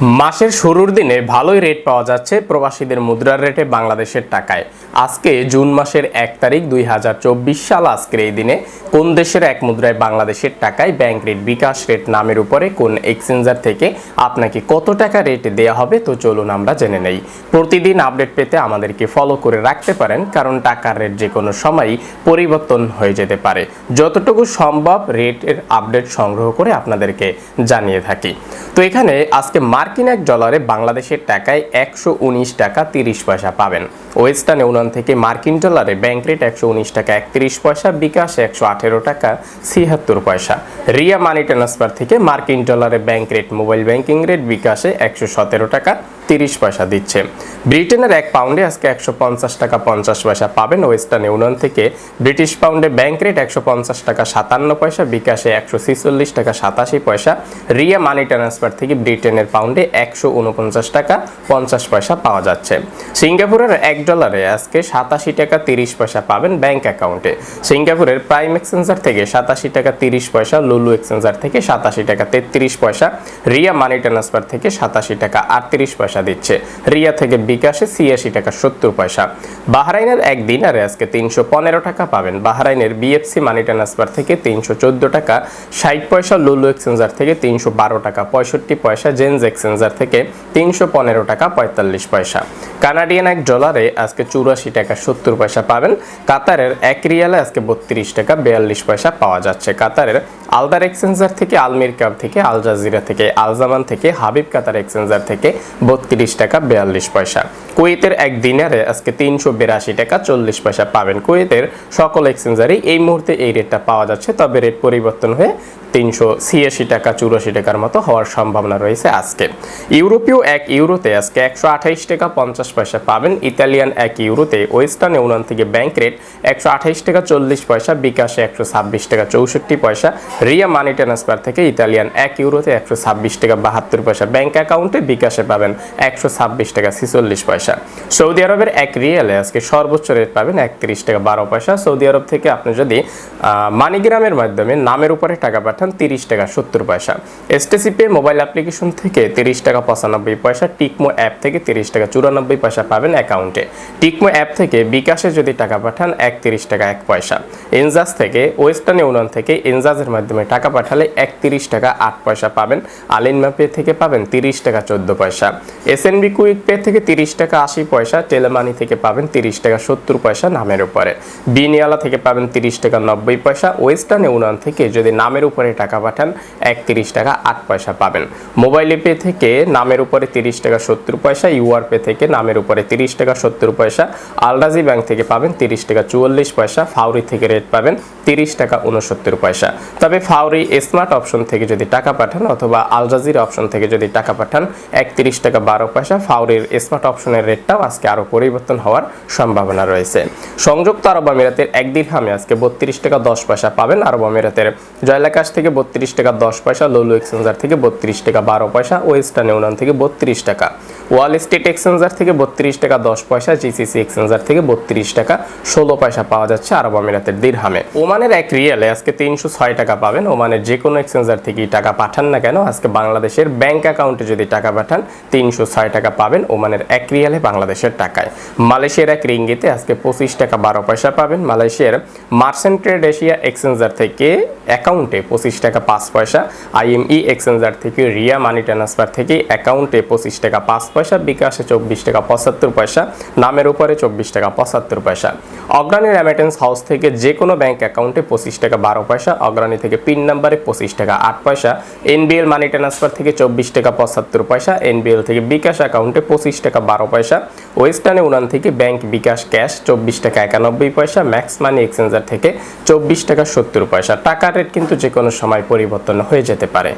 মাসের শুরুর দিনে ভালোই রেট পাওয়া যাচ্ছে প্রবাসীদের মুদ্রার রেটে বাংলাদেশের টাকায়। আজকে জুন মাসের এক তারিখ দুই হাজার চব্বিশ সাল আজকের এই দিনে কোন দেশের এক মুদ্রায় বাংলাদেশের টাকায় ব্যাংক রেট বিকাশ রেট নামের উপরে কোন এক্সচেঞ্জার থেকে আপনাকে কত টাকা রেট দেয়া হবে তো চলুন আমরা জেনে নেই। প্রতিদিন আপডেট পেতে আমাদেরকে ফলো করে রাখতে পারেন, কারণ টাকার রেট যে কোনো সময়ই পরিবর্তন হয়ে যেতে পারে। যতটুকু সম্ভব রেটের আপডেট সংগ্রহ করে আপনাদেরকে জানিয়ে থাকি। তো এখানে আজকে মার্কিন এক ডলারে বাংলাদেশের টাকায় একশো উনিশ টাকা তিরিশ পয়সা পাবেন। ওয়েস্টার্ন ইউনিয়ন থেকে মার্কিন ডলারে ব্যাংক রেট একশো উনিশ টাকা, একত্রিশ পয়সা, বিকাশ একশো আঠেরো টাকা, ছিয়াত্তর পয়সা। রিয়া মানি ট্রান্সফার থেকে মার্কিন ডলারে bank rate mobile banking rate বিকাশে একশো সতেরো টাকা, তিরিশ পয়সা দিচ্ছে। ব্রিটেনের এক পাউন্ডে আজকে একশো পঞ্চাশ টাকা, পঞ্চাশ পয়সা পাবেন ওয়েস্টার্ন ইউনিয়ন থেকে। ব্রিটিশ পাউন্ডে ব্যাংক রেট একশো পঞ্চাশ টাকা, সাতান্ন পয়সা, বিকাশে একশো ছিচল্লিশ টাকা, সাতাশি পয়সা। রিয়া মানি ট্রান্সফার থেকে ব্রিটেনের পাউন্ডে একশো উনপঞ্চাশ টাকা, পঞ্চাশ পয়সা পাওয়া যাচ্ছে। সিঙ্গাপুরের এক ডলারে আজকে সাতাশি টাকা তিরিশ পয়সা পাবেন ব্যাংক অ্যাকাউন্টে সিঙ্গাপুরের প্রাইম এক্সচেঞ্জার থেকে সাতাশি টাকা তিরিশ পয়সা লুলু এক্সচেঞ্জার থেকে সাতাশি টাকা তেত্রিশ পয়সা, রিয়া মানি ট্রান্সফার থেকে সাতাশি টাকা আটত্রিশ পয়সা দিচ্ছে। রিয়া থেকে বিকাশে ছিয়াশি টাকা সত্তর পয়সা। বাহরাইনের এক দিনারে আজকে তিনশো পনেরো টাকা পাবেন। বাহরাইনের বিএফসি মানি ট্রান্সফার থেকে তিনশো চোদ্দ টাকা, ষাট পয়সা লুলু এক্সচেঞ্জার থেকে তিনশো বারো টাকা পঁয়ষট্টি পয়সা জেন্স এক্সচেঞ্জার থেকে তিনশো পনেরো টাকা পঁয়তাল্লিশ পয়সা। কানাডিয়ান এক ডলারে আজকে চুরাশি টাকা সত্তর পয়সা পাবেন। কাতারের এক রিয়ালে আজকে বত্রিশ টাকা বিয়াল্লিশ পয়সা পাওয়া যাচ্ছে। কাতারের আলদার এক্সচেঞ্জার থেকে, আলমির কাপ থেকে, আল জাজিরা থেকে আলজামান থেকে, হাবিব কাতার এক্সচেঞ্জার থেকে বত্রিশ টাকা বিয়াল্লিশ পয়সা। কুয়েতের এক দিনারে আজকে তিনশো বিরাশি টাকা চল্লিশ পয়সা পাবেন। কুয়েতের সকল এক্সচেঞ্জারই এই মুহূর্তে এই রেটটা পাওয়া যাচ্ছে, তবে রেট পরিবর্তন হয়ে তিনশো ছিয়াশি টাকা চুরাশি টাকার মতো হওয়ার সম্ভাবনা রয়েছে আজকে। ইউরোপীয় এক ইউরোতে আজকে একশো টাকা পঞ্চাশ পয়সা পাবেন। ইতালিয়ান এক ইউরোতে ওয়েস্টার্ন ইউনিয়ন থেকে ব্যাংক রেট একশো টাকা চল্লিশ পয়সা, বিকাশে একশো ছাব্বিশ টাকা চৌষট্টি পয়সা, রিয়া মানি ট্রান্সফার থেকে ইতালিয়ান এক ইউরোতে একশো ছাব্বিশ টাকা বাহাত্তর পয়সা। ব্যাংক অ্যাকাউন্টে বিকাশে পাবেন একশো ছাব্বিশ টাকা ছিচল্লিশ পয়সা। সৌদি আরবের এক রিয়ালে আজকে সর্বোচ্চ রেট পাবেন একত্রিশ টাকা বারো পয়সা। সৌদি আরব থেকে আপনি যদি মানিগ্রামের মাধ্যমে নামের উপরে টাকা পাঠান তিরিশ টাকা সত্তর পয়সা। এসটিসি পে মোবাইল অ্যাপ্লিকেশন থেকে তিরিশ টাকা পঁচানব্বই পয়সা টিকমো অ্যাপ থেকে তিরিশ টাকা চুরানব্বই পয়সা পাবেন অ্যাকাউন্টে টিকমো অ্যাপ থেকে বিকাশে যদি টাকা পাঠান, একত্রিশ টাকা, এক পয়সা। এনজাস থেকে, ওয়েস্টার্ন ইউনিয়ন থেকে এনজাজের মাধ্যমে টাকা পাঠালে একত্রিশ টাকা, আট পয়সা পাবেন। আলিনমা পে থেকে পাবেন তিরিশ টাকা, চোদ্দ পয়সা। এসএনবি কুইক পে থেকে তিরিশ টাকা, আশি পয়সা। টেলেমানি থেকে পাবেন তিরিশ টাকা, সত্তর পয়সা নামের উপরে। বিনিয়ালা থেকে পাবেন তিরিশ টাকা, নব্বই পয়সা। ওয়েস্টার্ন ইউনিয়ন থেকে যদি নামের উপরে টাকা পাঠান, একত্রিশ টাকা, আট পয়সা পাবেন। মোবাইল পে থেকে নামের উপরে তিরিশ টাকা, সত্তর পয়সা। ইউআর পে থেকে নামের উপরে তিরিশ টাকা, সত্তর পয়সা, আলরাজি ব্যাংক থেকে পাবেন তিরিশ টাকা চুয়াল্লিশ পয়সা, ফাউরি থেকে রেট পাবেন তিরিশ টাকা উনসত্তর পয়সা। তবে ফাউরি স্মার্ট অপশন থেকে যদি টাকা পাঠান অথবা আলজাজির অপশন থেকে যদি টাকা পাঠান, একত্রিশ টাকা বারো পয়সা, ফাউরির স্মার্ট অপশনের রেটটাও আজকে আরও পরিবর্তন হওয়ার সম্ভাবনা রয়েছে। সংযুক্ত আরব আমিরাতের এক দিরহামে আজকে বত্রিশ টাকা দশ পয়সা পাবেন আরব আমিরাতের জয়লাকাশ থেকে বত্রিশ টাকা দশ পয়সা লোলু এক্সচেঞ্জার থেকে বত্রিশ টাকা বারো পয়সা, ওয়েস্টার্ন ইউনিয়ন থেকে বত্রিশ টাকা। ওয়াল স্ট্রিট এক্সচেঞ্জার থেকে বত্রিশ টাকা দশ পয়সা, জিসিসি এক্সচেঞ্জার থেকে বত্রিশ টাকা ষোলো পয়সা পাওয়া যাচ্ছে আরব আমিরাতের দিরহামে। ওমানের এক রিয়ালে আজকে তিনশো ছয় টাকা পাবেন। ওমানের যে কোনো এক্সচেঞ্জার থেকে টাকা পাঠান না কেন, আজকে বাংলাদেশের ব্যাংক অ্যাকাউন্টে যদি টাকা পাঠান, তিনশো ছয় টাকা পাবেন ওমানের এক রিয়ালে বাংলাদেশের টাকায়। মালয়েশিয়ার এক রিঙ্গিতে আজকে পঁচিশ টাকা বারো পয়সা পাবেন। মালয়েশিয়ার মার্চেন্ট ট্রেড এশিয়া এক্সচেঞ্জার থেকে অ্যাকাউন্টে পঁচিশ টাকা পাঁচ পয়সা, আইএমই এক্সচেঞ্জার থেকে রিয়া মানি ট্রান্সফার থেকে অ্যাকাউন্টে পঁচিশ টাকা পাঁচ পয়সা, বিকাশে চব্বিশ টাকা, পঁচাত্তর পয়সা, নামের উপরে চব্বিশ টাকা, পঁচাত্তর পয়সা। অগ্রণী রেমিটেন্স হাউস থেকে যে কোনো ব্যাংক অ্যাকাউন্টে পঁচিশ টাকা, বারো পয়সা, অগ্রণী থেকে পিন নাম্বারে পঁচিশ টাকা, আট পয়সা। এনবিএল মানি ট্রান্সফার থেকে চব্বিশ টাকা, পঁচাত্তর পয়সা। এনবিএল থেকে বিকাশ অ্যাকাউন্টে পঁচিশ টাকা, বারো পয়সা। ওয়েস্টার্ন ইউনিয়ন থেকে ব্যাংক বিকাশ ক্যাশ চব্বিশ টাকা, একানব্বই পয়সা। ম্যাক্স মানি এক্সচেঞ্জার থেকে চব্বিশ টাকা, সত্তর পয়সা। টাকার রেট কিন্তু যে কোনো সময় পরিবর্তন হয়ে যেতে পারে।